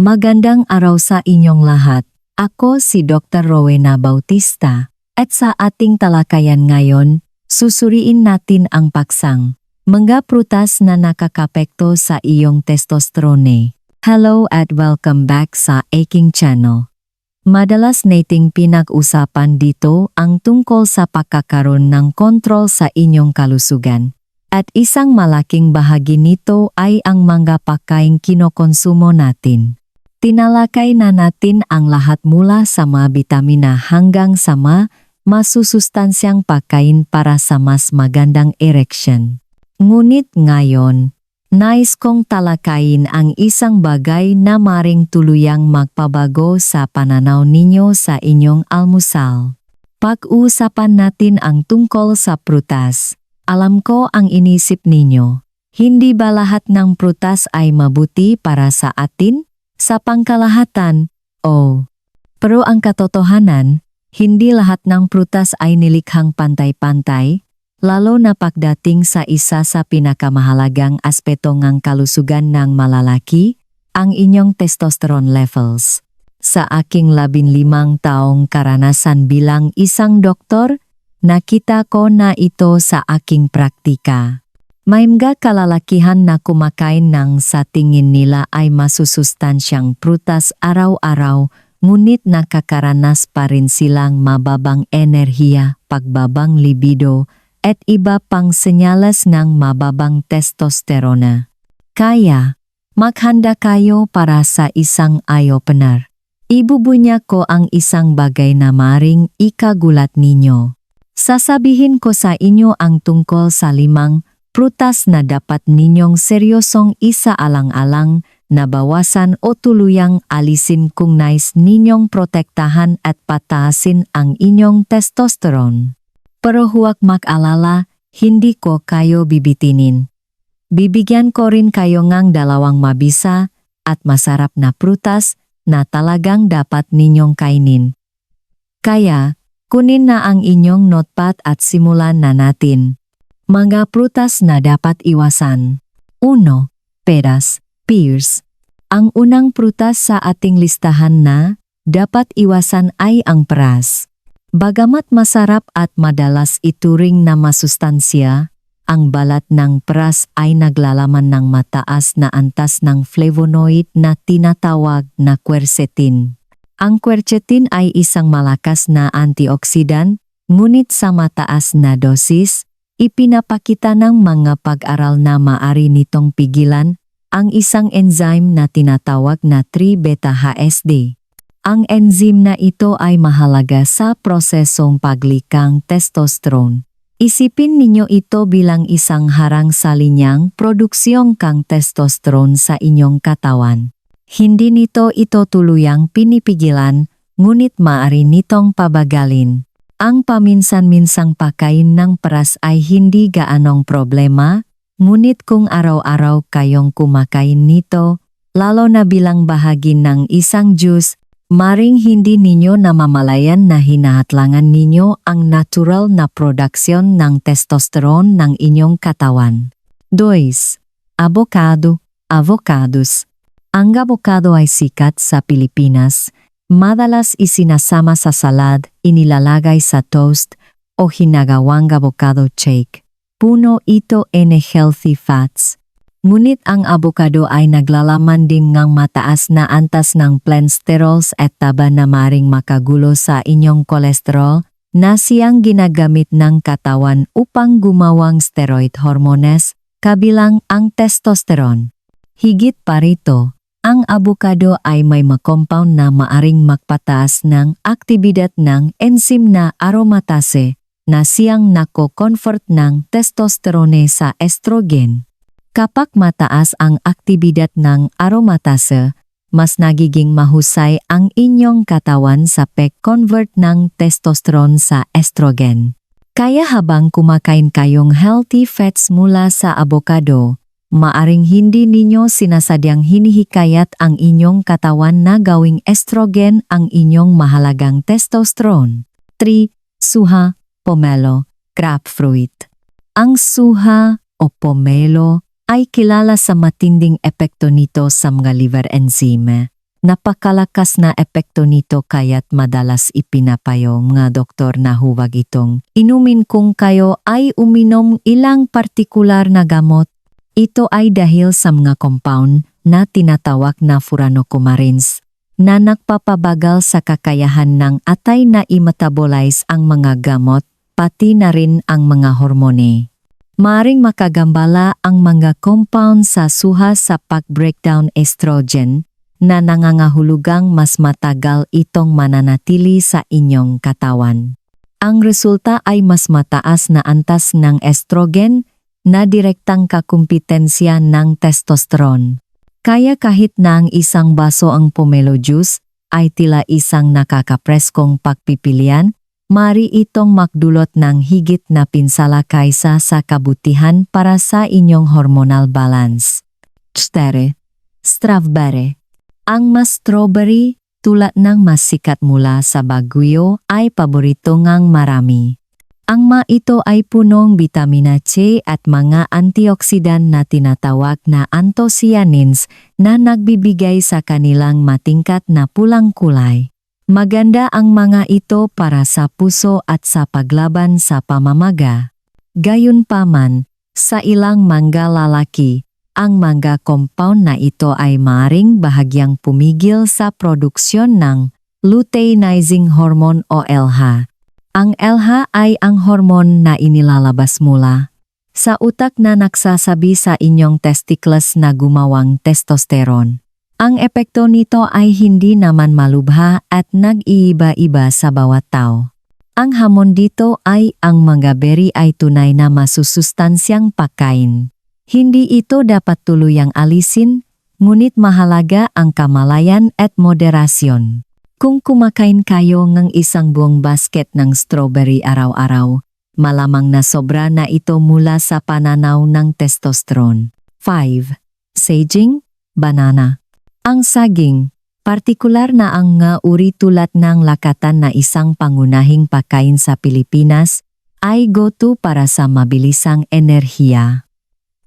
Magandang araw sa inyong lahat. Ako si Dr. Rowena Bautista at sa ating talakayan ngayon, susuriin natin ang paksang. Mga prutas na nakakapekto sa iyong testosterone. Hello at welcome back sa aking channel. Madalas nating pinag-usapan dito ang tungkol sa pagkakaroon ng kontrol sa inyong kalusugan. At isang malaking bahagi nito ay ang mga pagkain kinokonsumo natin. Tinalakay na natin ang lahat mula sa mga bitamina hanggang sa mga masusustansyang pagkain para sa mas magandang erection. Ngunit ngayon, nais kong talakayin ang isang bagay na maring tuluyang magpabago sa pananaw ninyo sa inyong almusal. Pag-uusapan natin ang tungkol sa prutas. Alam ko ang inisip ninyo. Hindi ba lahat ng prutas ay mabuti para sa atin? Sa pangkalahatan, oh. Pero ang katotohanan, hindi lahat ng prutas ay nilikhang pantay-pantay, lalo na pagdating sa isa sa pinakamahalagang aspeto ng kalusugan ng malalaki, ang inyong testosterone levels. Sa aking labinlimang taong karanasan bilang isang doktor, nakita ko na ito sa aking praktika. May mga kalalakihan na kumakain ng sa tingin nila ay masusustansyang prutas araw-araw, ngunit nakakaranas pa rin silang mababang enerhiya, pagbabang libido, at iba pang senyales ng mababang testosterona. Kaya, maghanda kayo para sa isang eye-opener. Ibubunya ko ang isang bagay na maring ikagulat ninyo. Sasabihin ko sa inyo ang tungkol sa limang prutas na dapat ninyong seryosong isaalang-alang na bawasan o tuluyang alisin kung nais ninyong protektahan at pataasin ang inyong testosterone. Pero huwag mag-alala, hindi ko kayo bibitinin. Bibigyan ko rin kayo ng dalawang mabisa at masarap na prutas na talagang dapat ninyong kainin. Kaya, kunin na ang inyong notepad at simulan na natin. Mga prutas na dapat iwasan. 1. Peras, pears. Ang unang prutas sa ating listahan na dapat iwasan ay ang peras. Bagamat masarap at madalas ituring na masustansya, ang balat ng peras ay naglalaman ng mataas na antas ng flavonoid na tinatawag na quercetin. Ang quercetin ay isang malakas na antioksidan, ngunit sa mataas na dosis, Ipinapakita ng mga pag-aral na maari nitong pigilan ang isang enzyme na tinatawag na 3-beta-HSD. Ang enzyme na ito ay mahalaga sa prosesong paglikang testosterone. Isipin ninyo ito bilang isang harang sa linyang produksyong kang testosterone sa inyong katawan. Hindi nito ito tuluyang pinipigilan, ngunit maari nitong pabagalin. Ang paminsan-minsang pakain ng peras ay hindi gaanong problema, ngunit kung araw-araw kayong kumakain nito, lalo na bilang bahagi ng isang juice, maring hindi ninyo namamalayan na hinahatlangan ninyo ang natural na produksyon ng testosterone ng inyong katawan. 2. Avocado, avocados. Ang avocado ay sikat sa Pilipinas, Madalas isinasama sa salad, inilalagay sa toast o hinagawang avocado shake. Puno ito en healthy fats. Ngunit ang avocado ay naglalaman din ng mataas na antas ng plensterols at taba na maring makagulo sa inyong kolesterol na siyang ginagamit ng katawan upang gumawang steroid hormones kabilang ang testosterone. Higit pa rito, ang avocado ay may makompound na maaring magpataas ng aktibidad ng enzyme na aromatase na siyang nako-convert ng testosterone sa estrogen. Kapag mataas ang aktibidad ng aromatase, mas nagiging mahusay ang inyong katawan sa pag-convert ng testosterone sa estrogen. Kaya habang kumakain kayong healthy fats mula sa avocado, maaring hindi ninyo sinasadyang hinihikayat ang inyong katawan na gawing estrogen ang inyong mahalagang testosterone. 3. Suha, pomelo, grapefruit. Ang suha o pomelo ay kilala sa matinding epekto nito sa mga liver enzyme. Napakalakas na epekto nito kaya't madalas ipinapayo mga doktor na huwag itong inumin kung kayo ay uminom ilang partikular na gamot. Ito ay dahil sa mga compound na tinatawag na furanocumarins na nagpapabagal sa kakayahan ng atay na i-metabolize ang mga gamot pati na rin ang mga hormone. Maring makagambala ang mga compound sa suha sa pag-breakdown estrogen na nangangahulugang mas matagal itong mananatili sa inyong katawan. Ang resulta ay mas mataas na antas ng estrogen na direktang kakumpetensya ng testosterone. Kaya kahit na ang isang baso ang pomelo juice ay tila isang nakakapreskong pagpipilian, mari itong makdulot ng higit na pinsala kaysa sa kabutihan para sa inyong hormonal balance. Stere, strawberry. Ang mas strawberry, tulad ng mas sikat mula sa Baguio, ay paborito ngang marami. Ang ma ito ay punong vitamina C at mga antioksidan na tinatawag na anthocyanins na nagbibigay sa kanilang matingkat na pulang kulay. Maganda ang mga ito para sa puso at sa paglaban sa pamamaga. Gayunpaman, sa ilang mangga lalaki, ang mangga compound na ito ay maring bahagyang pumigil sa produksyon ng luteinizing hormone o LH. Ang LH ay ang hormon na inilalabas mula sa utak na nagsasabi sa inyong testicles na gumawang testosterone. Ang epekto nito ay hindi naman malubha at nag-iiba-iba sa bawat tao. Ang hamon dito ay ang mga berry ay tunay na masusustansyang pagkain. Hindi ito dapat tuluyang alisin, ngunit mahalaga ang kamalayan at moderasyon. Kung kumakain kayo ng isang buong basket ng strawberry araw-araw, malamang na sobra na ito mula sa pananaw ng testosterone. 5. Saging, banana. Ang saging, partikular na ang nga uri tulad ng lakatan na isang pangunahing pagkain sa Pilipinas, ay go-to para sa mabilisang enerhiya.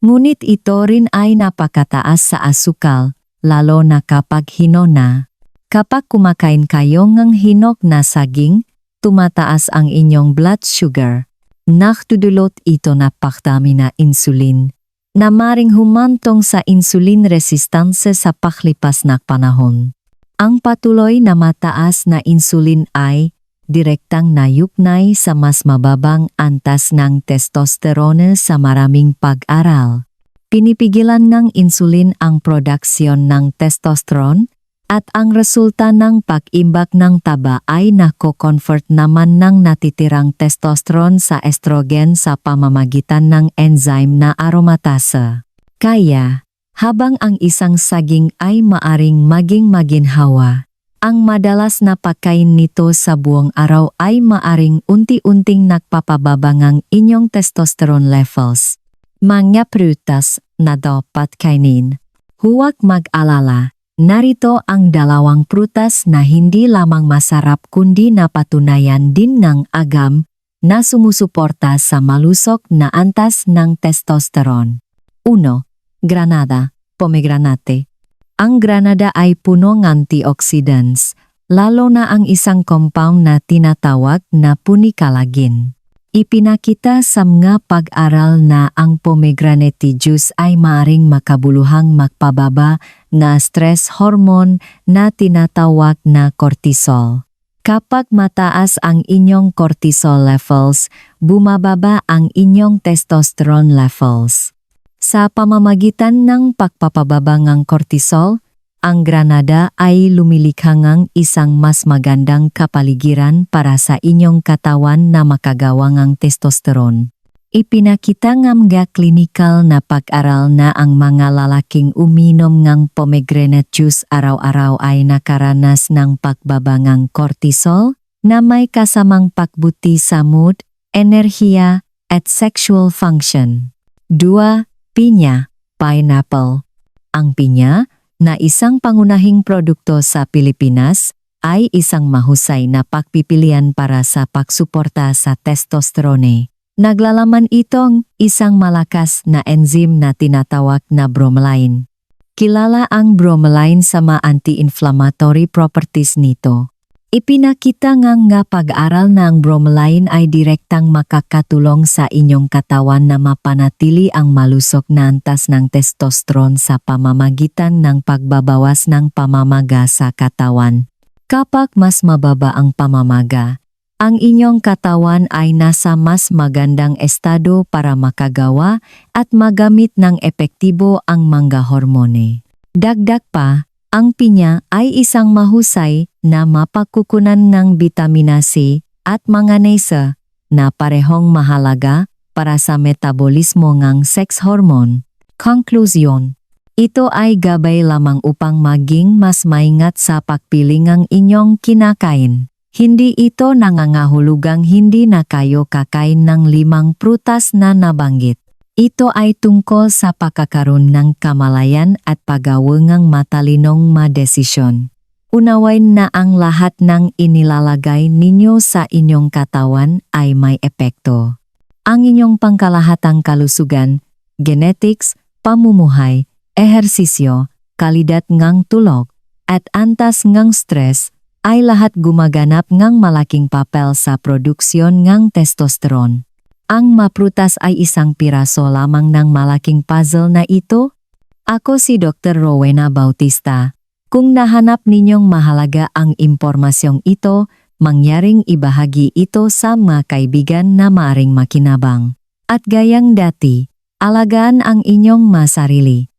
Ngunit ito rin ay napakataas sa asukal, lalo na kapag hinona. Kapag kumakain kayo ng hinog na saging, tumataas ang inyong blood sugar. Nakdudulot ito na pakdami na insulin, na maring humantong sa insulin resistance sa paklipas na panahon. Ang patuloy na mataas na insulin ay direktang nayuknay sa mas mababang antas ng testosterone sa maraming pag-aral. Pinipigilan ng insulin ang produksyon ng testosterone at ang resulta ng pag-imbak ng taba ay nako-convert naman ng natitirang testosterone sa estrogen sa pamamagitan ng enzyme na aromatase. Kaya, habang ang isang saging ay maaring maging maginhawa, ang madalas na pagkain nito sa buong araw ay maaring unti-unting nagpapababa ng inyong testosterone levels. Mga prutas na dapat kainin. Huwag mag-alala, Narito ang dalawang prutas na hindi lamang masarap kundi napatunayan din ng agam na sumusuporta sa malusok na antas ng testosterone. 1. Granada, pomegranate. Ang granada ay puno ng antioxidants, lalo na ang isang compound na tinatawag na punikalagin. Ipinakita sa mga pag-aral na ang pomegranate juice ay maaring makabuluhang magpababa na stress hormone na tinatawag na cortisol. Kapag mataas ang inyong cortisol levels, bumababa ang inyong testosterone levels. Sa pamamagitan ng pagpapababa ng cortisol, ang Granada ay lumilikha ng isang mas magandang kapaligiran para sa inyong katawan na makagawa ng testosterone. Ipinakita ng mga klinikal na pag-aral na ang mga lalaking uminom ng pomegranate juice araw-araw ay nakaranas ng pagbaba ng cortisol na may kasamang pagbuti sa mood, enerhiya, at sexual function. 2. Pinya, pineapple. Ang pinya, na isang pangunahing produkto sa Pilipinas, ay isang mahusay na pagpipilian para sa pagsuporta sa testosterone. Naglalaman itong isang malakas na enzyme na tinatawag na bromelain. kilala ang bromelain sa mga anti-inflammatory properties nito. Ipinakita nga nga pag-aral na ang bromelain ay direktang makakatulong sa inyong katawan na mapanatili ang malusok na antas ng testosterone sa pamamagitan ng pagbabawas ng pamamaga sa katawan. Kapag mas mababa ang pamamaga, ang inyong katawan ay nasa mas magandang estado para makagawa at magamit ng epektibo ang mga hormone. Dagdag pa, ang pinya ay isang mahusay na mapakukunan ng bitamina C at manganese na parehong mahalaga para sa metabolismo ng sex hormone. Conclusion Ito ay gabay lamang upang maging mas maingat sa pagpili ng inyong kinakain. Hindi ito nangangahulugang hindi na kayo kakain ng limang prutas na nabanggit. Ito ay tungkol sa pagkakaroon ng kamalayan at pagawang matalinong madesisyon. Unawain na ang lahat ng inilalagay ninyo sa inyong katawan ay may epekto. Ang inyong pangkalahatang kalusugan, genetics, pamumuhay, ehersisyo, kalidad ngang tulog, at antas ngang stress ay lahat gumaganap ngang malaking papel sa produksyon ngang testosterone. Ang maprutas ay isang piraso lamang ng malaking puzzle na ito. Ako si Dr. Rowena Bautista. Kung nahanap ninyong mahalaga ang impormasyong ito, mangyaring ibahagi ito sa mga kaibigan na maaring makinabang. At gayang dati, alagaan ang inyong masarili.